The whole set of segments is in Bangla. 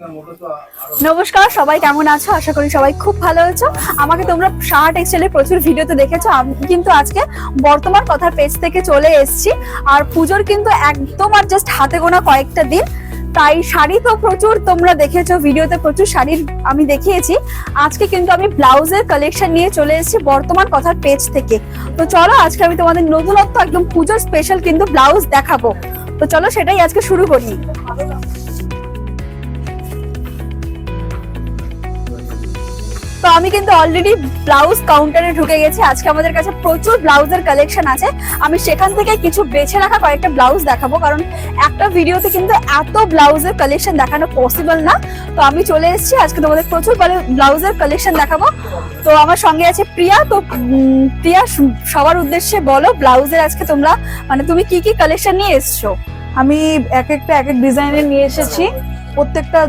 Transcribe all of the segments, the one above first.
নমস্কার, সবাই কেমন আছো? আশা করি সবাই খুব ভালো আছো। আমাকে তোমরা সাহা টেক্সটাইলের প্রচুর ভিডিওতে দেখেছ। আমি কিন্তু আজকে বর্তমান কথার পেজ থেকে চলে এসেছি। আর পুজোর কিন্তু একদম আর জাস্ট হাতে গোনা কয়েকটা দিন। তাই শাড়ি তো প্রচুর তোমরা দেখেছ ভিডিওতে প্রচুর শাড়ির আমি দেখিয়েছি। আজকে কিন্তু আমি ব্লাউজের কালেকশন নিয়ে চলে এসেছি বর্তমান কথার পেজ থেকে। তো চলো, আজকে আমি তোমাদের নতুনত্ব একদম পুজোর স্পেশাল কিন্তু ব্লাউজ দেখাবো। তো চলো, সেটাই আজকে শুরু করি। তো আমি কিন্তু অলরেডি ব্লাউজ কাউন্টারে ঢুকে গেছি। আজকে আমাদের কাছে প্রচুর ব্লাউজের কালেকশন আছে। আমি সেখান থেকে কিছু বেছে রাখা কয়েকটা ব্লাউজ দেখাবো, কারণ একটা ভিডিওতে কিন্তু এত ব্লাউজের কালেকশন দেখানো পসিবল না। তো আমি চলে এসেছি, আজকে তোমাদের প্রচুর ব্লাউজের কালেকশন দেখাবো। তো আমার সঙ্গে আছে প্রিয়া। তো প্রিয়া সবার উদ্দেশ্যে বলো, ব্লাউজের আজকে তোমরা মানে তুমি কি কি কালেকশন নিয়ে এসছো? আমি এক একটা, এক এক ডিজাইনের নিয়ে এসেছি। প্রত্যেকটা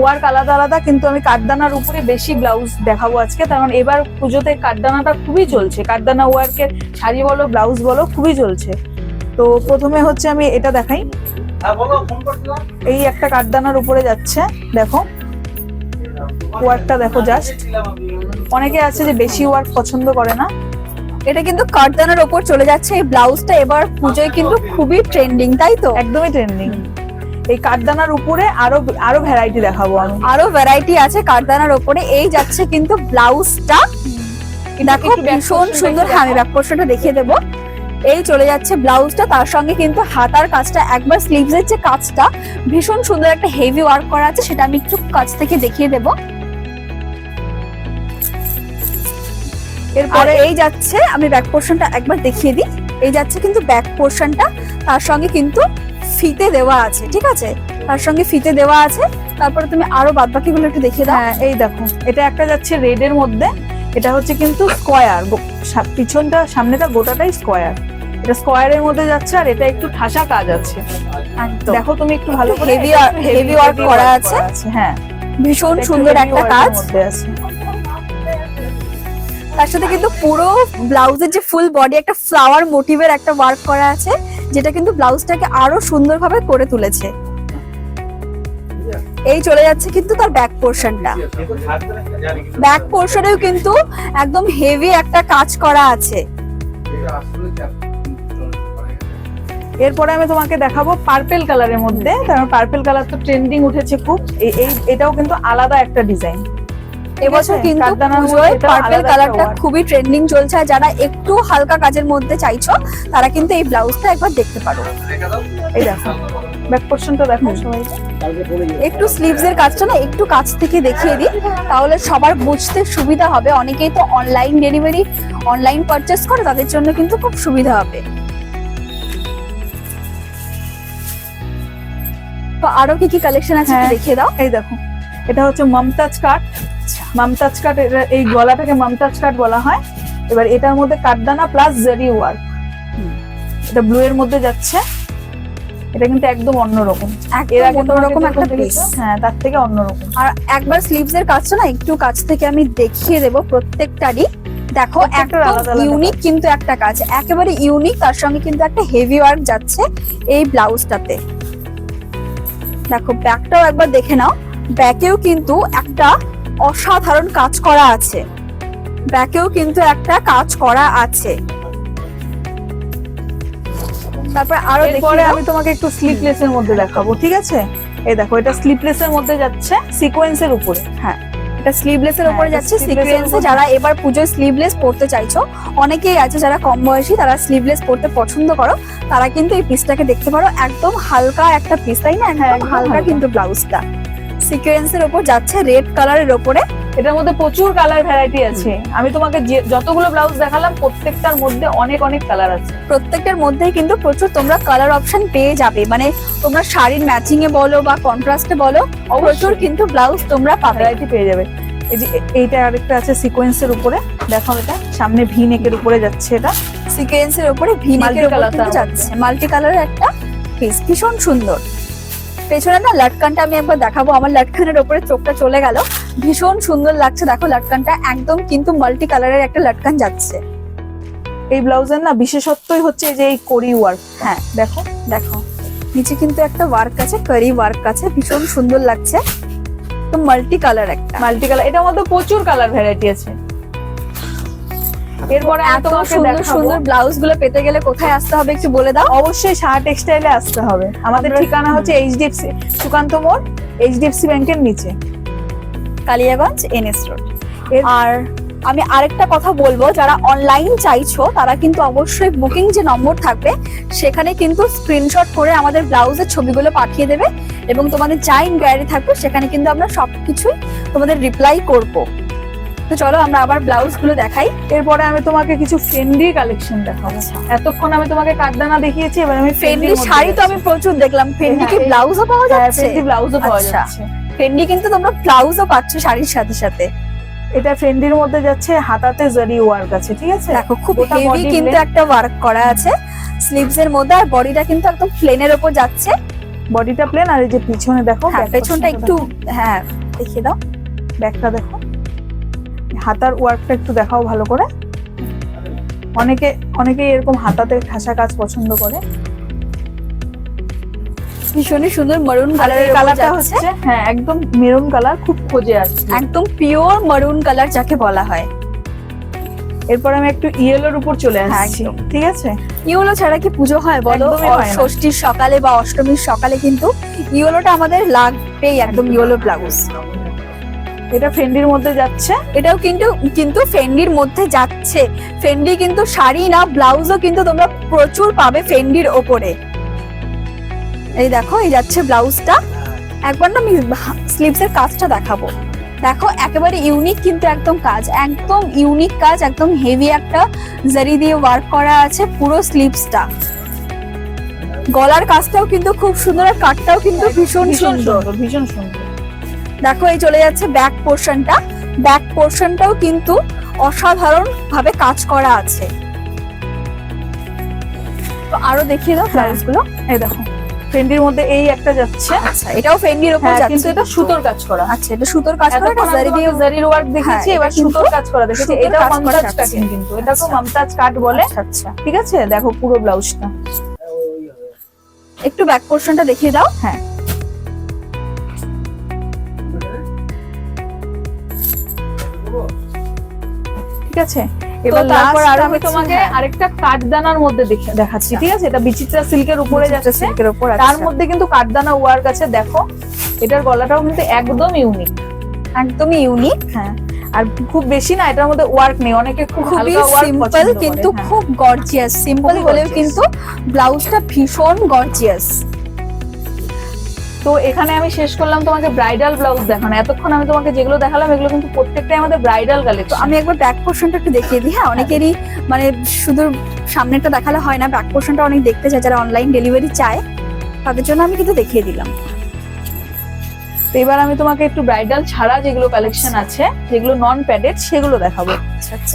ওয়ার্ক আলাদা আলাদা কিন্তু আমি কাঠদানার উপরে বেশি ব্লাউজ দেখাবো আজকে। কারণ এবার পুজোতে কাঠদানাটা খুবই চলছে। কাঠদানা ওয়ার্কের শাড়ি বলো ব্লাউজ বলো খুবই চলছে। তো প্রথমে হচ্ছে আমি এটা দেখাই। এই একটা কাঠদানার উপরে যাচ্ছে দেখো। ওয়ার্কটা দেখো জাস্ট অনেকে আছে যে বেশি ওয়ার্ক পছন্দ করে না। এটা কিন্তু কাঠদানার ওপর চলে যাচ্ছে। এই ব্লাউজটা এবার পুজোয় কিন্তু খুবই ট্রেন্ডিং তাই তো? একদমই ট্রেন্ডিং এই কাঠদানার উপরে আরও আরও ভ্যারাইটি দেখাবো আমি। আরও ভ্যারাইটি আছে কাঠদানার উপরে। এই যাচ্ছে কিন্তু ব্লাউজটা। দেখো ভীষণ সুন্দর হ্যাঁ আমি ব্যাক পোর্শনটা দেখিয়ে দেবো। এই চলে যাচ্ছে ব্লাউজটা তার সঙ্গে কিন্তু হাতার কাজটা একবার স্লিভস এর যে কাজটা ভীষণ সুন্দর একটা হেভি ওয়ার্ক করা আছে সেটা আমি একটু কাছ থেকে দেখিয়ে দেবো। এরপরে এই যাচ্ছে আমি ব্যাক পোর্শনটা একবার দেখিয়ে দিই। এই যাচ্ছে কিন্তু ব্যাক পোর্শনটা তার সঙ্গে কিন্তু ফিতে দেওয়া আছে ঠিক আছে? তার সঙ্গে ফিতে দেওয়া আছে। তারপরে তুমি আরও বাদ বাকিগুলো একটু দেখিয়ে দাও। হ্যাঁ এই দেখো এটা একটা যাচ্ছে রেড এর মধ্যে। এটা হচ্ছে কিন্তু স্কোয়ার পিছনটা সামনেটা গোটাটাই স্কোয়ার এটা স্কোয়ারের মধ্যে যাচ্ছে আর এটা একটু ঠাসা কাজ আছে। দেখো তুমি একটু ভালো করে এটা work- একটু করা আছে। হ্যাঁ। ভীষণ সুন্দর একটা কাজ। তার সাথে কিন্তু পুরো ব্লাউজের যে ফুল বডি একটা ফ্লাওয়ার মোটিভের একটা ওয়ার্ক করা আছে। যেটা কিন্তু ব্লাউজটাকে আরও সুন্দরভাবে করে তুলেছে। এই চলে যাচ্ছে কিন্তু তার ব্যাক পোর্শনটা ব্যাক পোর্শনেও কিন্তু একদম হেভি একটা কাজ করা আছে। এরপরে আমি তোমাকে দেখাবো পার্পেল কালারের মধ্যে। কারণ পার্পেল কালার তো ট্রেন্ডিং উঠেছে খুব। এই, এটাও কিন্তু আলাদা একটা ডিজাইন এবছর কিন্তু পুজোয় পার্পল কালারটা খুবই ট্রেন্ডিং চলছে আর যারা একটু হালকা কাজের মধ্যে চাইছো তারা কিন্তু এই ব্লাউজটা একবার দেখতে পারো। এই দেখো ব্যাক পোর্শনটা দেখো একটু স্লিভস এর কাজটা না একটু কাছ থেকে দেখিয়ে দিই তাহলে সবার বুঝতে সুবিধা হবে। অনেকেই তো অনলাইন ডেলিভারি অনলাইন পারচেস করে তাদের জন্য কিন্তু খুব সুবিধা হবে। তো আরও কি কি কালেকশন আছে হ্যাঁ। দেখিয়ে দাও। এই দেখো এটা হচ্ছে মমতাজ কাট মমতাজ কাট এই গলাটাকে মমতাজ কাট বলা হয়। এবার এটার মধ্যে কাঠদানা প্লাস জারি ওয়ার্ক এটা ব্লু এর মধ্যে যাচ্ছে। এটা কিন্তু একদম অন্যরকম। এর আগে অন্যরকম একটা পিস হ্যাঁ তার থেকে অন্যরকম। আর একবার স্লিভস এর কাজটা না একটু কাছ থেকে আমি দেখিয়ে দেব প্রত্যেকটারই। দেখো আলাদা ইউনিক কিন্তু একটা কাজ। একেবারে ইউনিক তার সঙ্গে কিন্তু একটা হেভি ওয়ার্ক যাচ্ছে এই ব্লাউজটাতে। দেখো ব্যাকটাও একবার দেখে নাও। ব্যাকেও কিন্তু একটা অসাধারণ কাজ করা আছে। ব্যাকেও কিন্তু একটা কাজ করা আছে। তারপর আরও দাও। আমি তোমাকে একটু স্লিপলেস এর মধ্যে দেখাবো ঠিক আছে? এই দেখো এটা স্লিপলেস এর মধ্যে যাচ্ছে সিকোয়েন্সের উপরে। এটা স্লিভলেস এর হ্যাঁ, উপরে যাচ্ছে। সিকোয়েন্সে যারা এবার পুজোয় স্লিভলেস পড়তে চাইছো অনেকেই আছে যারা কম বয়সী তারা স্লিভলেস পড়তে পছন্দ করো তারা কিন্তু এই পিসটাকে দেখতে পারো। একদম হালকা একটা পিস তাই না? হ্যাঁ, একদম হালকা হালকা। কিন্তু ব্লাউজটা সিকোয়েন্সের উপর যাচ্ছে রেড কালারের উপরে এটার মধ্যে প্রচুর কালার ভ্যারাইটি আছে। আমি তোমাকে যে- যতগুলো ব্লাউজ দেখালাম প্রত্যেকটার মধ্যে অনেক অনেক কালার আছে। প্রত্যেকটার মধ্যেই কিন্তু প্রচুর তোমরা কালার অপশন পেয়ে যাবে। মানে তোমরা শাড়ির ম্যাচিং এ বলো বা কন্ট্রাস্টে বলো প্রচুর কিন্তু ব্লাউজ তোমরা ভ্যারাইটি পেয়ে যাবে। এই যে এইটা আরেকটা আছে সিকোয়েন্সের উপরে। দেখো এটা সামনে ভি নেকের উপরে যাচ্ছে এটা। সিকোয়েন্সের উপরে ভি নেকের উপর যাচ্ছে। মাল্টি কালারের একটা পিস ভীষণ সুন্দর। পেছনে না লাটকানটা আমি একবার দেখাবো। আমার লাটকানের ওপরে চোখটা চলে গেল। ভীষণ সুন্দর লাগছে। দেখো, লাটকানটা একদম কিন্তু মাল্টি কালারের একটা লাটকান যাচ্ছে। এই ব্লাউজের না বিশেষত্বই হচ্ছে যে এই করি ওয়ার্ক হ্যাঁ দেখো দেখো। নিচে কিন্তু একটা ওয়ার্ক আছে কারি ওয়ার্ক আছে। ভীষণ সুন্দর লাগছে। তো মাল্টি কালার একটা। মাল্টি কালার এটার মধ্যে প্রচুর কালার ভ্যারাইটি আছে। এরপরে এত সুন্দর সুন্দর ব্লাউজগুলো পেতে গেলে কোথায় আসতে হবে একটু বলে দাও? অবশ্যই সাহা টেক্সটাইলে আসতে হবে। আমাদের ঠিকানা হচ্ছে এইচডিএফসি সুকান্ত মোড় এইচডিএফসি ব্যাংকের নিচে। Kaliaganj NS road. আর আমি আরেকটা কথা বলব যারা অনলাইন চাইছো তারা কিন্তু অবশ্যই বুকিং যে নম্বর থাকবে সেখানে কিন্তু স্ক্রিনশট করে আমাদের ব্লাউজের ছবিগুলো পাঠিয়ে দেবে এবং তোমাদের যা ইনকোয়ারি থাকবে সেখানে কিন্তু আমরা সবকিছুই তোমাদের রিপ্লাই করব। তো চলো আমরা আবার ব্লাউজগুলো দেখাই। এরপরে আমি তোমাকে কিছু ফেন্ডি কালেকশন দেখাবো। এতক্ষণ আমি তোমাকে কাঠদানা দেখিয়েছি এবার আমি ফেন্ডি শাড়ি তো আমি প্রচুর দেখলাম। ফেন্ডি কি হ্যাঁ, ব্লাউজও পাওয়া যাচ্ছে? ফেন্ডি ব্লাউজও পাওয়া আচ্ছা। যাচ্ছে। ফেন্ডি কিন্তু তোমরা ব্লাউজও পাচ্ছ শাড়ির সাথে সাথে। এটা ফেন্ডির মধ্যে যাচ্ছে হাতাতে জরি ওয়ার্ক আছে ঠিক আছে? দেখো খুব হেভি কিন্তু একটা ওয়ার্ক করা আছে স্লিভস এর মধ্যে আর বডিটা কিন্তু একদম প্লেনের ওপর যাচ্ছে। বডিটা প্লেন আর এই যে পিছনে দেখো হ্যাঁ পেছনটা একটু হ্যাঁ দেখিয়ে দাও। ব্যাকটা দেখো। হাতার ওয়ার্কটা একটু দেখাও ভালো করে। অনেকে অনেকে এরকম হাতাতে ঠাসা কাজ পছন্দ করে। ভীষণই সুন্দর মারুন কালারের কালারটা হচ্ছে হ্যাঁ একদম মেরুন কালার খুব খোঁজে আসছে। একদম পিওর মারুন কালার যাকে বলা হয়। এরপর আমি একটু ইয়েলোর উপর চলে হ্যাঁ, আসছি। ঠিক আছে? ইউলো ছাড়া কি পুজো হয় বলো। ষষ্ঠীর সকালে বা অষ্টমীর সকালে কিন্তু ইউলোটা আমাদের লাগবেই একদম ইউলো ব্লাউজ এটা ফেন্ডির মধ্যে যাচ্ছে? এটাও কিন্তু কিন্তু ফেন্ডির মধ্যে যাচ্ছে। ফেন্ডি কিন্তু শাড়ি না ব্লাউজও কিন্তু তোমরা প্রচুর পাবে ফেন্ডির ওপরে। এই দেখো এই যাচ্ছে ব্লাউজটা। একবার না আমি স্লিভস এর কাজটা দেখাবো। দেখো একেবারে ইউনিক কিন্তু একদম কাজ। একদম ইউনিক কাজ একদম হেভি একটা জারি দিয়ে ওয়ার্ক করা আছে পুরো স্লিভসটা। গলার কাজটাও কিন্তু খুব সুন্দর আর কাটটাও কিন্তু ভীষণ সুন্দর ভীষণ সুন্দর। দেখো এই চলে যাচ্ছে ব্যাক পোর্শনটা ব্যাক পোর্শনটাও কিন্তু অসাধারণ ভাবে কাজ করা আছে। তো আরও দেখিয়ে দাও ব্লাউজগুলো। এই দেখো ফেন্ডির মধ্যে এই একটা যাচ্ছে। আচ্ছা এটাও ফেন্ডির উপর হ্যাঁ, যাচ্ছে। কিন্তু এটা সুতোর কাজ করা। আচ্ছা এটা সুতোর কাজ করা এটা জারি দিয়ে জারির ওয়ার্ক দেখেছি হ্যাঁ, এবার সুতোর কাজ করা। দেখেছি এটা মমতাজ। কাটিং কিন্তু। এটা তো। মমতাজ কাট বলে। আচ্ছা আচ্ছা। ঠিক আছে? দেখো পুরো ব্লাউজটা একটু ব্যাক পোর্শনটা দেখিয়ে দাও। হ্যাঁ। আছে? এবার তারপর আরও আমি তোমাকে হ্যাঁ। আরেকটা কাঠদানার মধ্যে দেখে- দেখাচ্ছি। ঠিক আছে? এটা বিচিত্রা সিল্কের উপরে যাচ্ছে। সিল্কের উপর তার মধ্যে কিন্তু কাঠদানা ওয়ার্ক আছে দেখো। এটার গলাটাও কিন্তু একদম ইউনিক একদমই ইউনিক হ্যাঁ। আর খুব বেশি না এটার মধ্যে ওয়ার্ক নেই। অনেকে খুব খুবই সিম্পল কিন্তু হ্যাঁ। খুব গর্জিয়াস সিম্পল হলেও কিন্তু ব্লাউজটা ভীষণ গর্জিয়াস তো এখানে আমি শেষ করলাম তোমাকে ব্রাইডাল ব্লাউজ দেখানো। এতক্ষণ আমি তোমাকে যেগুলো দেখালাম এগুলো কিন্তু প্রত্যেকটাই আমাদের ব্রাইডাল তো কালেকশন আমি একবার ব্যাক পোর্শনটা একটু দেখিয়ে দিই হ্যাঁ? অনেকেরই মানে শুধু সামনেটা দেখালে হয় না ব্যাক পোর্শনটা অনেক দেখতে চায় যারা অনলাইন ডেলিভারি চায় তাদের জন্য আমি কিন্তু দেখিয়ে দিলাম। তো এবার আমি তোমাকে একটু ব্রাইডাল ছাড়া যেগুলো কালেকশন আছে যেগুলো নন প্যাডেড সেগুলো দেখাবো।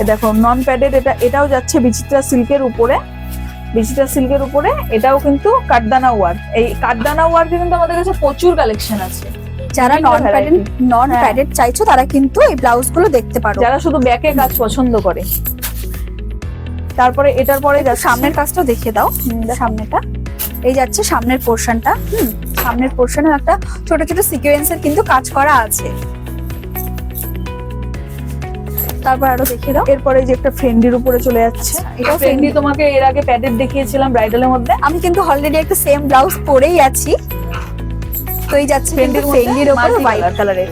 এ দেখো নন প্যাডেড এটা এটাও যাচ্ছে বিচিত্রা সিল্কের উপরে। বিচিত্রা সিল্কের উপরে এটাও কিন্তু কাঠদানা ওয়ার্ক এই কাঠদানা ওয়ার্কে কিন্তু আমাদের কাছে প্রচুর কালেকশন আছে। যারা নন প্যাডেড নন। প্যাডেড চাইছো তারা কিন্তু এই ব্লাউজগুলো দেখতে পারো। যারা শুধু ব্যাকে কাজ পছন্দ করে। তারপরে এটার পরে সামনের কাজটাও দেখিয়ে দাও। সামনেটা। এই যাচ্ছে সামনের পোর্শনটা হুম সামনের পোর্শনে একটা ছোট ছোট সিকোয়েন্সের কিন্তু কাজ করা আছে। তারপর আরও দেখিয়ে দাও। এরপরে যে একটা ফ্রেন্ডির উপরে চলে যাচ্ছে। এটা ফ্রেন্ডি তোমাকে এর আগে প্যাডেড দেখিয়েছিলাম ব্রাইডালের মধ্যে। আমি কিন্তু অলরেডি একটা সেম ব্লাউজ পরেই আছি। তো এই যাচ্ছে ফ্রেন্ডির ফেন্ডির ওপর মধ্যে হোয়াইট কালারের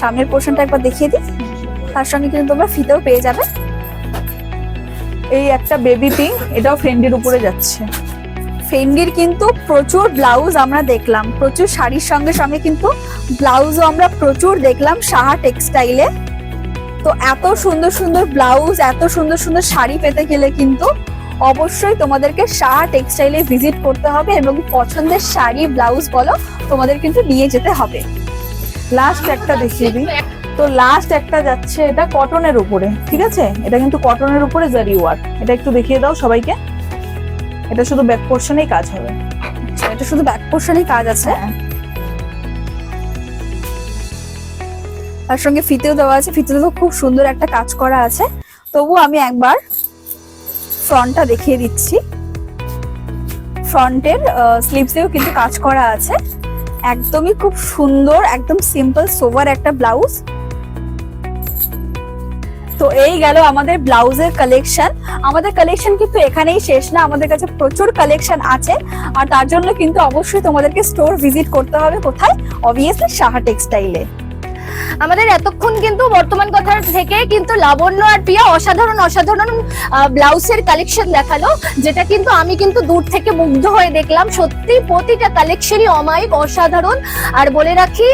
সামনের পোর্শনটা একবার দেখিয়ে দিই। তার সঙ্গে কিন্তু তোমরা ফিতেও পেয়ে যাবে। এই একটা বেবি পিঙ্ক এটাও ফ্রেন্ডির উপরে যাচ্ছে। ফেন্ডির কিন্তু প্রচুর ব্লাউজ আমরা দেখলাম। প্রচুর শাড়ির সঙ্গে সঙ্গে কিন্তু ব্লাউজও আমরা প্রচুর দেখলাম সাহা টেক্সটাইলে তো এত সুন্দর সুন্দর ব্লাউজ, এত সুন্দর সুন্দর শাড়ি পেতে গেলে কিন্তু অবশ্যই তোমাদেরকে সাহা টেক্সটাইলে ভিজিট করতে হবে এবং পছন্দের শাড়ি, ব্লাউজ বলো, তোমাদের কিন্তু নিয়ে যেতে হবে। লাস্ট একটা দেখিয়ে দিই। তো লাস্ট একটা যাচ্ছে এটা কটনের উপরে, ঠিক আছে? এটা কিন্তু কটনের উপরে জারি ওয়ার্ক এটা একটু দেখিয়ে দাও সবাইকে। এটা শুধু ব্যাক পোর্শনেই কাজ হবে। এটা শুধু ব্যাক পোর্শনেই কাজ আছে। তার সঙ্গে ফিতেও দেওয়া আছে। ফিতেও তো খুব সুন্দর একটা কাজ করা আছে। তবু আমি একবার ফ্রন্টটা দেখিয়ে দিচ্ছি। ফ্রন্টের স্লিভসেও কিন্তু কাজ করা আছে। একদমই খুব সুন্দর, একদম সিম্পল সোভার একটা ব্লাউজ তো এই গেল আমাদের ব্লাউজের কালেকশন আমাদের কালেকশন কিন্তু এখানেই শেষ না, আমাদের কাছে প্রচুর কালেকশন আছে। আর তার জন্য কিন্তু অবশ্যই তোমাদেরকে স্টোর ভিজিট করতে হবে কোথায়? অবভিয়াসলি সাহা টেক্সটাইলে আমাদের এতক্ষণ কিন্তু বর্তমান কথার থেকে কিন্তু লাবণ্য আর প্রিয়া অসাধারণ অসাধারণ ব্লাউজের কালেকশন দেখাল যেটা কিন্তু আমি কিন্তু দূর থেকে মুগ্ধ হয়ে দেখলাম। সত্যি প্রতিটা কালেকশনই অমায়িক অসাধারণ। আর বলে রাখি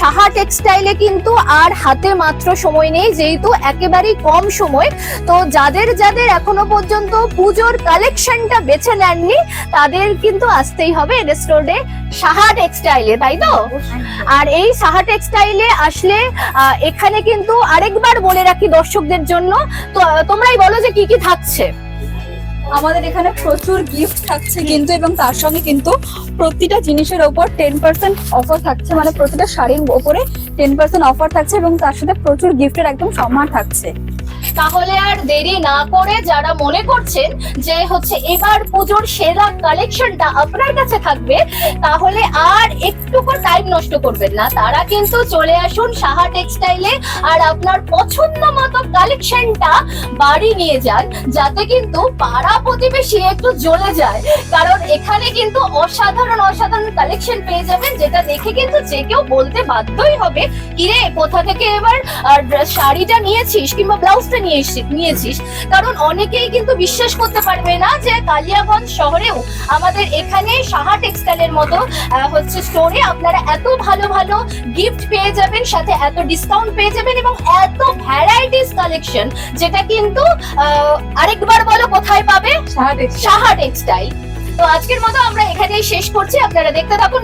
সাহা টেক্সটাইলে কিন্তু আর হাতে মাত্র সময় নেই যেহেতু একেবারেই কম সময়। তো যাদের যাদের এখনও পর্যন্ত পুজোর কালেকশনটা বেছে নেননি তাদের কিন্তু আসতেই হবে রেস্টোরেন্টে সাহা টেক্সটাইলে তাই তো? আর এই সাহা টেক্সটাইলে আসলে আহ, এখানে কিন্তু আরেকবার বলে রাখি দর্শকদের জন্য। তো তোমরাই বলো যে কি কি থাকছে। আমাদের এখানে প্রচুর গিফট থাকছে কিন্তু এবং তার সঙ্গে কিন্তু প্রতিটা জিনিসের ওপর টেন পার্সেন্ট অফার থাকছে। মানে প্রতিটা শাড়ির ওপরে টেন পার্সেন্ট অফার থাকছে এবং তার সাথে প্রচুর গিফটের একদম সম্মান থাকছে। তাহলে আর দেরি না করে যারা মনে করছেন যে হচ্ছে এবার পুজোর সেরা কালেকশনটা আপনার কাছে থাকবে তাহলে আর টাইম নষ্ট করবেন না। তারা কিন্তু চলে আসুন সাহা টেক্সটাইলে আর আপনার পছন্দ মতো কালেকশনটা বাড়ি নিয়ে যান, যাতে কিন্তু পাড়া প্রতিবেশী একটু জ্বলে যায়। কারণ এখানে কিন্তু অসাধারণ অসাধারণ কালেকশন পেয়ে যাবেন, যেটা দেখে কিন্তু যে কেউ বলতে বাধ্যই হবে, কিরে, কোথা থেকে এবার শাড়িটা নিয়েছিস কিংবা ব্লাউজটা নিয়ে নিয়েছিস? কারণ অনেকেই কিন্তু বিশ্বাস করতে পারবে না যে কালিয়াগঞ্জ শহরেও আমাদের এখানে সাহা টেক্সটাইলের মতো হচ্ছে স্টোরে আপনারা এত ভালো ভালো গিফট পেয়ে যাবেন সাথে এত ডিসকাউন্ট পেয়ে যাবেন এবং এত ভ্যারাইটিস কালেকশন যেটা কিন্তু আহ, আরেকবার বলো কোথায় পাবে? সাহা টেক্সটাইল তো আজকের মতো আমরা এখানেই শেষ করছি। আপনারা দেখতে থাকুন